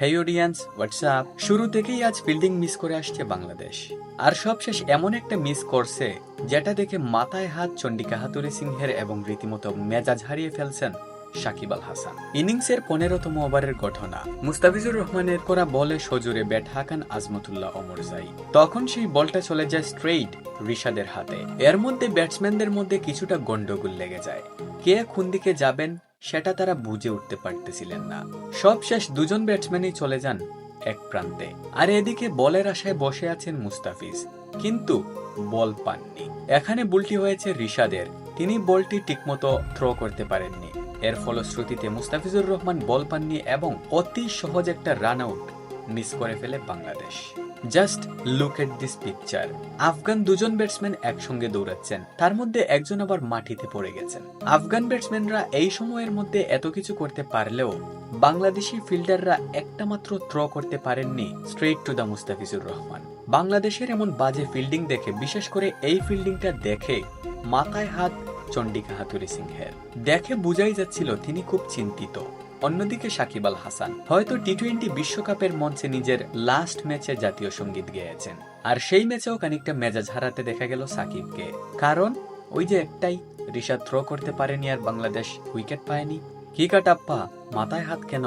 হেই audience WhatsApp শুরু থেকেই আজ ফিল্ডিং মিস করে আসছে বাংলাদেশ। আর সবশেষ এমন একটা মিস করছে, যেটা দেখে মাথায় হাত চন্ডিকা হাতুরি সিংহের এবং রীতিমতো মেজাজ হারিয়ে ফেলছেন সাকিব আল হাসান। ইনিংসের পনেরোতম ওভারের ঘটনা, মুস্তাফিজুর রহমানের করা বলে সজুরে ব্যাট হাকান আজমতুল্লাহ অমরজাই তখন সেই বলটা চলে যায় স্ট্রেইট রিশাদের হাতে। এর মধ্যে ব্যাটসম্যানদের মধ্যে কিছুটা গন্ডগোল লেগে যায়। কে কোন দিকে যাবেন সেটা তারা বুঝে উঠতে পারতেছিলেন না। সব শেষ দুজন ব্যাটসম্যানই চলে যান এক প্রান্তে। আর এদিকে বলের আশায় বসে আছেন মুস্তাফিজ, কিন্তু বল পাননি। এখানে বুলটি হয়েছে রিশাদের। তিনি বলটি ঠিকমতো থ্রো করতে পারেননি। এর ফলশ্রুতিতে মুস্তাফিজুর রহমান বল পাননি এবং অতি সহজ একটা রান আউট মিস করে ফেলে Bangladesh. Just look at this picture Afghan দুজন ব্যাটসম্যান একসঙ্গে দৌড়াচ্ছেন। তার মধ্যে একজন আবার মাটিতে পড়ে গেছেন। আফগান ব্যাটসম্যানরা এই সময়ের মধ্যে এত কিছু করতে পারলেও বাংলাদেশি ফিল্ডাররা একটা মাত্র থ্রো করতে পারেননি straight to the Mustafizur Rahman. বাংলাদেশের এমন বাজে ফিল্ডিং দেখে, বিশেষ করে এই ফিল্ডিংটা দেখে মাথায় হাত চন্ডিকা হাতুরি সিংহের। দেখে বোঝাই যাচ্ছিল তিনি খুব চিন্তিত। অন্যদিকে সাকিব আল হাসান হয়তো টি টোয়েন্টি বিশ্বকাপের মঞ্চে নিজের লাস্ট ম্যাচে জাতীয় সংগীত গেয়েছেন। আর সেই ম্যাচেও খানিকটা মেজাজ হারাতে দেখা গেল সাকিবকে। কারণ ওই যে একটাই ঋষাদ থ্রো করতে পারেনি আর বাংলাদেশ উইকেট পায়নি। কি কাটাপ্পা, মাথায় হাত কেন?